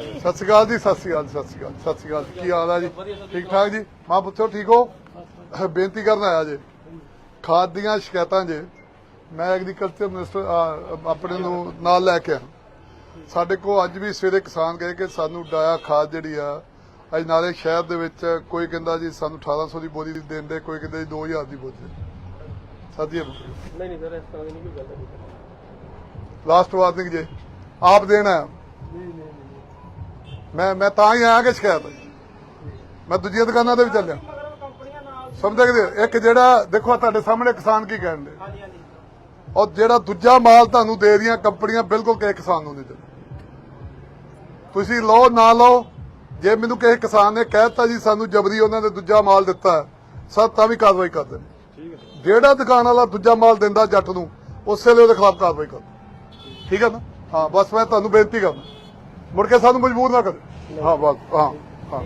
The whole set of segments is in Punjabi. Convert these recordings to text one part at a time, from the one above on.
ਸਤਿ ਸ਼੍ਰੀ ਅਕਾਲ ਜੀ ਸਤਿ ਸ਼੍ਰੀ ਅਕਾਲ ਸਤਿ ਸ਼੍ਰੀ ਅਕਾਲ ਸਤਿ ਸ਼੍ਰੀ ਅਕਾਲ ਕੀ ਹਾਲ ਹੈ ਜੀ? ਠੀਕ ਠਾਕ ਜੀ? ਮਾਂ ਪੁੱਤੋ ਠੀਕ ਹੋ? ਬੇਨਤੀ ਕਰਨ ਆਇਆ ਜੀ। ਖਾਦ ਦੀਆਂ ਸ਼ਿਕਾਇਤਾਂ ਜੇ। ਮੈਂ ਐਗਰੀਕਲਚਰ ਮਿਨਿਸਟਰ ਆਪਣੇ ਨੂੰ ਨਾਲ ਲੈ ਕੇ ਆ ਸਾਡੇ ਕੋਲ ਅੱਜ ਵੀ ਸਵੇਰੇ ਕਿਸਾਨ ਗਏ ਕਿ ਸਾਨੂੰ ਡਾਇਆ ਖਾਦ ਜਿਹੜੀ ਆ ਅੱਜ ਨਾਲੇ ਸ਼ਹਿਰ ਦੇ ਵਿੱਚ ਕੋਈ ਕਹਿੰਦਾ ਜੀ ਸਾਨੂੰ 1800 ਦੀ ਬੋਰੀ ਦੀ ਦਿੰਦੇ ਕੋਈ ਕਹਿੰਦਾ ਜੀ 2000 ਦੀ ਬੋਰੀ ਸਾਡੀ ਨਹੀਂ ਨਹੀਂ ਸਰ ਇਸ ਤਰ੍ਹਾਂ ਦੀ ਨਹੀਂ ਕੋਈ ਗੱਲ ਲਾਸਟ ਵਾਰਨਿੰਗ ਜੇ। ਆਪ ਦੇਣਾ। ਮੈਂ ਮੈਂ ਤਾਂ ਹੀ ਆਇਆ ਕਿ ਸ਼ਿਕਾਇਤ। ਮੈਂ ਦੂਜੀਆਂ ਦੁਕਾਨਾਂ ਤੇ ਵੀ ਚੱਲਿਆ। ਸਮਝ ਗਏ ਇੱਕ ਜਿਹੜਾ ਦੇਖੋ ਤੁਹਾਡੇ ਸਾਹਮਣੇ ਕਿਸਾਨ ਕੀ ਕਹਿੰਦੇ ਹਾਂਜੀ ਹਾਂਜੀ। ਔਰ ਜਿਹੜਾ ਦੂਜਾ ਮਾਲ ਤੁਹਾਨੂੰ ਦੇ ਰਹੀਆਂ ਕੰਪਨੀਆਂ ਬਿਲਕੁਲ ਕਿਸੇ ਕਿਸਾਨ ਨੂੰ ਨਹੀਂ ਦਿੰਦੇ। ਤੁਸੀਂ ਲਓ ਨਾ ਲਓ ਜੇ ਮੈਨੂੰ ਕਿਸੇ ਕਿਸਾਨ ਨੇ ਕਹਿਤਾ ਜੀ ਸਾਨੂੰ ਜਬਰੀ ਉਹਨਾਂ ਨੇ ਦੂਜਾ ਮਾਲ ਦਿੱਤਾ ਸਰ ਤਾਂ ਵੀ ਕਾਰਵਾਈ ਕਰਦੇ ਨੇ ਜਿਹੜਾ ਦੁਕਾਨ ਵਾਲਾ ਦੂਜਾ ਮਾਲ ਦਿੰਦਾ ਜੱਟ ਨੂੰ ਉਸੇ ਵੇਲੇ ਉਹਦੇ ਖਿਲਾਫ ਕਾਰਵਾਈ ਕਰੋ ਠੀਕ ਹੈ ਨਾ? ਹਾਂ ਬਸ ਮੈਂ ਤੁਹਾਨੂੰ ਬੇਨਤੀ ਕਰਦਾ। ਮੁੜ ਕੇ ਸਾਨੂੰ ਮਜਬੂਰ ਨਾ ਕਰੋ। ਹਾਂ, ਬਸ, ਹਾਂ ਹਾਂ।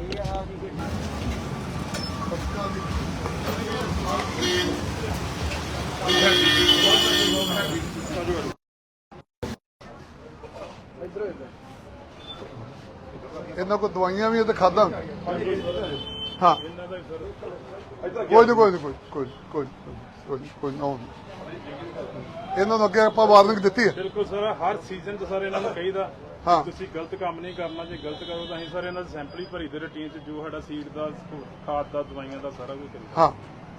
ਇਹਨਾਂ ਕੋ ਦਵਾਈਆਂ ਵੀ ਇਹ ਤੇ ਖਾਦਾ ਹਾਂ। ਕੋਈ ਨਹੀਂ ਕੋਈ ਨਹੀਂ ਕੋਈ ਕੋਈ ਕੋਈ ਕੋਈ ਕੋਈ ਨਾ ਇਹਨਾਂ ਨੂੰ ਅੱਗੇ ਆਪਾਂ ਵਾਰਨਿੰਗ ਦਿੱਤੀ ਹੈ। ਬਿਲਕੁਲ ਸਰ ਹਰ ਸੀਜ਼ਨ 'ਚ ਸਰ ਇਹਨਾਂ ਨੂੰ ਕਹੀਦਾ ਹਾਂ। ਤੁਸੀਂ ਗਲਤ ਕੰਮ ਨਹੀਂ ਕਰਨਾ ਜੇ ਗਲਤ ਕਰੋ ਤਾਂ ਅਸੀਂ ਸਰ ਇਹਨਾਂ ਦੇ ਸੈਂਪਲ ਹੀ ਭਰੀ ਦੇ ਰੂਟੀਨ 'ਚ ਜੋ ਸਾਡਾ ਸੀਡ ਦਾ ਖਾਦ ਦਾ ਦਵਾਈਆਂ ਦਾ ਸਾਰਾ ਕੁਝ ਕਰੀਦਾ। ਹਾਂ।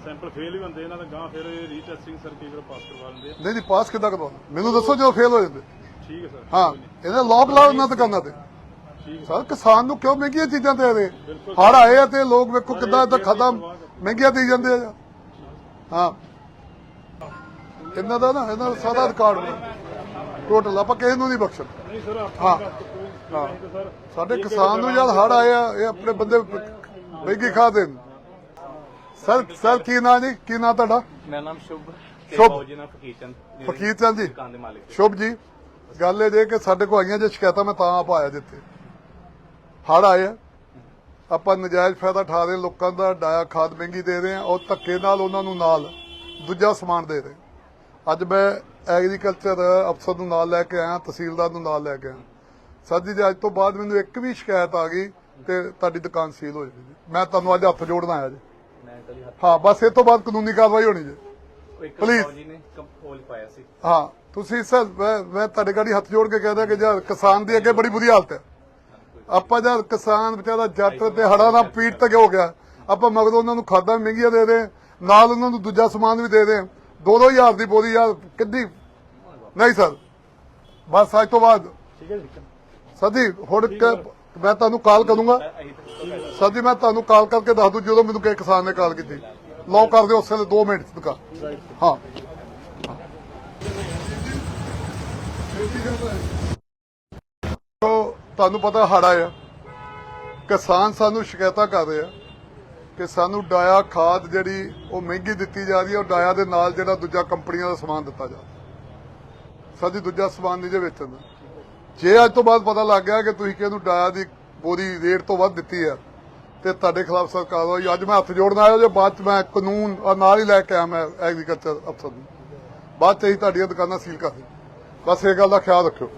ਸੈਂਪਲ ਫੇਲ ਵੀ ਹੁੰਦੇ ਇਹਨਾਂ ਦਾ ਗਾਂ ਫਿਰ ਰੀਟੈਸਟਿੰਗ ਸਰ ਕਈ ਵਾਰ ਪਾਸ ਕਰਵਾ ਆ। ਨਹੀਂ ਨਹੀਂ ਪਾਸ ਕਿੱਦਾਂ ਕਰਵਾਉਣਾ? ਮੈਨੂੰ ਦੱਸੋ ਜਦੋਂ ਫੇਲ ਹੋ ਜਾਂਦੇ। ਠੀਕ ਹੈ ਸਰ ਹਾਂ ਇਹਨਾਂ ਲੋਕ ਲਾਓ ਇਹਨਾਂ ਦੁਕਾਨਾਂ ਤੇ। ਠੀਕ ਹੈ। ਸਰ ਕਿਸਾਨ ਨੂੰ ਕਿਉਂ ਮਹਿੰਗੀਆਂ ਚੀਜ਼ਾਂ ਦੇ ਰਹੇ? ਹੜ ਆਏ ਆ ਤੇ ਲੋਕ ਵੇਖੋ ਕਿੱਦਾਂ ਇੱਥੇ ਖਾਦਾਂ ਮਹਿੰਗੀਆਂ ਦੇ ਜਾਂਦੇ ਆ। ਹਾਂ। ਇਹਨਾਂ ਦਾ ਨਾ ਇਹਨਾਂ ਦਾ ਸਾਰਾ ਰਿਕਾਰਡ ਟੋਟਲ ਆਪਾਂ ਕਿਸੇ ਨੂੰ ਨਹੀਂ ਬਖਸ਼ਣ। ਨਹੀਂ ਸਰ ਹਾਂ। ਹਾਂ। ਸਾਡੇ ਕਿਸਾਨ ਨੂੰ ਜਦ ਹੜ ਆਏ ਆ ਇਹ ਆਪਣੇ ਬੰਦੇ ਮਹਿੰਗੀ ਖਾ ਦੇਣ। ਸਰ ਸਰ ਕੀ ਨਾਂ ਜੀ? ਕੀ ਨਾਂ ਤੁਹਾਡਾ? ਮੇਰਾ ਨਾਮ ਸ਼ੁਭ ਸ਼ੁਭ। ਫੌਜੀ ਨਾਮ ਫਕੀਰ ਚੰਦ। ਫਕੀਰ ਚੰਦ ਜੀ। ਦੁਕਾਨ ਦੇ ਮਾਲਿਕ ਸ਼ੁਭ ਜੀ ਗੱਲ ਇਹ ਜੇ ਕਿ ਸਾਡੇ ਕੋਲ ਆਈਆਂ ਜੇ ਸ਼ਿਕਾਇਤਾਂ ਮੈਂ ਤਾਂ ਆਪ ਆਇਆ ਜਿੱਥੇ। ਹੜ ਆਏ ਆ ਆਪਾਂ ਨਜਾਇਜ਼ ਫਾਇਦਾ ਠਾ ਰਹੇ ਲੋਕਾਂ ਦਾ ਡਾਇਆ ਖਾਦ ਮਹਿੰਗੀ ਦੇ ਰਹੇ ਆ ਔਰ ਧੱਕੇ ਨਾਲ ਉਹਨਾਂ ਨੂੰ ਨਾਲ ਦੂਜਾ ਸਮਾਨ ਦੇ ਰਹੇ ਅੱਜ ਮੈਂ ਐਗਰੀਕਲਚਰ ਅਫਸਰ ਨੂੰ ਨਾਲ ਲੈ ਕੇ ਆਇਆ ਤਹਿਸੀਲਦਾਰ ਨੂੰ ਨਾਲ ਲੈ ਕੇ ਆਇਆ। ਸਰ ਜੀ ਅੱਜ ਤੋਂ ਬਾਅਦ ਮੈਨੂੰ ਇੱਕ ਵੀ ਸ਼ਿਕਾਇਤ ਆ ਗਈ ਤੇ ਤੁਹਾਡੀ ਦੁਕਾਨ ਸੀਲ ਹੋ ਜਾਏਗੀ ਮੈਂ ਤੁਹਾਨੂੰ ਅੱਜ ਹੱਥ ਜੋੜਨ ਆਇਆ ਜੀ। ਹਾਂ ਬਸ ਇਹ ਤੋਂ ਬਾਅਦ ਕਾਨੂੰਨੀ ਕਾਰਵਾਈ ਹੋਣੀ ਜੀ। ਨੇ ਕੰਪੋਲ ਪਾਇਆ ਸੀ। ਹਾਂ ਤੁਸੀਂ ਸਰ ਮੈਂ ਮੈਂ ਤੁਹਾਡੇ ਗਾੜੀ ਹੱਥ ਜੋੜ ਕੇ ਕਹਿੰਦਾ ਕਿ ਯਾਰ ਕਿਸਾਨ ਦੀ ਅੱਗੇ ਬੜੀ ਬੁਰੀ ਹਾਲਤ ਹੈ। ਆਪਾਂ ਜਦ ਕਿਸਾਨ ਵਿਚਾਰਾ ਜੱਟ ਤੇ ਹੜਾ ਨਾਲ ਪੀੜ ਤੱਕ ਹੋ ਗਿਆ। ਆਪਾਂ ਮਗਰੋਂ ਉਹਨਾਂ ਨੂੰ ਖਾਦਾਂ ਮਹਿੰਗੀਆਂ ਦੇ ਦੇ ਨਾਲ ਉਹਨਾਂ ਨੂੰ ਦੂਜਾ ਸਮਾਨ ਵੀ ਦੇ ਦੇ। ਦੋ ਦੋ ਹਜ਼ਾਰ ਦੀ ਬੋਰੀ ਯਾਰ ਕਿੱਦੀ ਨਹੀਂ ਸਰ। ਬਸ ਅੱਜ ਤੋਂ ਬਾਅਦ। ਠੀਕ ਹੈ ਜੀ। ਹੁਣ ਮੈਂ ਤੁਹਾਨੂੰ ਕਾਲ ਕਰੂੰਗਾ। ਜੀ ਮੈਂ ਤੁਹਾਨੂੰ ਕਾਲ ਕਰਕੇ ਦੱਸ ਦੂੰ ਜਦੋਂ ਮੈਨੂੰ ਕਿਸੇ ਕਿਸਾਨ ਨੇ ਕਾਲ ਕੀਤੀ। ਲੌਕ ਕਰ ਦਿਓ ਉਸੇ ਵੇਲੇ 2 ਮਿੰਟ ਦੁਕਾਨ ਹਾਂ। ਤੁਹਾਨੂੰ ਪਤਾ ਹੜਾ ਆ। ਕਿਸਾਨ ਸਾਨੂੰ ਸ਼ਿਕਾਇਤਾਂ ਕਰ ਰਹੇ ਆ। ਕਿ ਸਾਨੂੰ ਡਾਇਆ ਖਾਦ ਜਿਹੜੀ ਉਹ ਮਹਿੰਗੀ ਦਿੱਤੀ ਜਾ ਰਹੀ ਹੈ, ਉਹ ਡਾਇਆ ਦੇ ਨਾਲ ਜਿਹੜਾ ਦੂਜਾ ਕੰਪਨੀਆਂ ਦਾ ਸਮਾਨ ਦਿੱਤਾ ਜਾ ਸਾਡੀ ਦੂਜਾ ਸਮਾਨ ਨਹੀਂ ਜੇ ਵੇਚਣ ਦਾ। ਜੇ ਅੱਜ ਤੋਂ ਬਾਅਦ ਪਤਾ ਲੱਗ ਗਿਆ ਕਿ ਤੁਸੀਂ ਕਿਹਨੂੰ ਡਾਇਆ ਦੀ ਬੋਰੀ ਰੇਟ ਤੋਂ ਵੱਧ ਦਿੱਤੀ ਹੈ, ਤੇ ਤੁਹਾਡੇ ਖਿਲਾਫ ਸਰਕਾਰ ਹੋਈ। ਅੱਜ ਮੈਂ ਹੱਥ ਜੋੜਨ ਆਇਆ, ਜੇ ਬਾਅਦ ਚ ਮੈਂ ਕਾਨੂੰਨ ਨਾਲ ਹੀ ਲੈ ਕੇ ਆਇਆ ਮੈਂ ਐਗਰੀਕਲਚਰ ਅਫਸਰ ਨੂੰ। ਬਾਅਦ ਚ ਹੀ ਤੁਹਾਡੀਆਂ ਦੁਕਾਨਾਂ ਸੀਲ ਕਰ ਬਸ ਇਹ ਗੱਲ ਦਾ ਖਿਆਲ ਰੱਖਿਓ।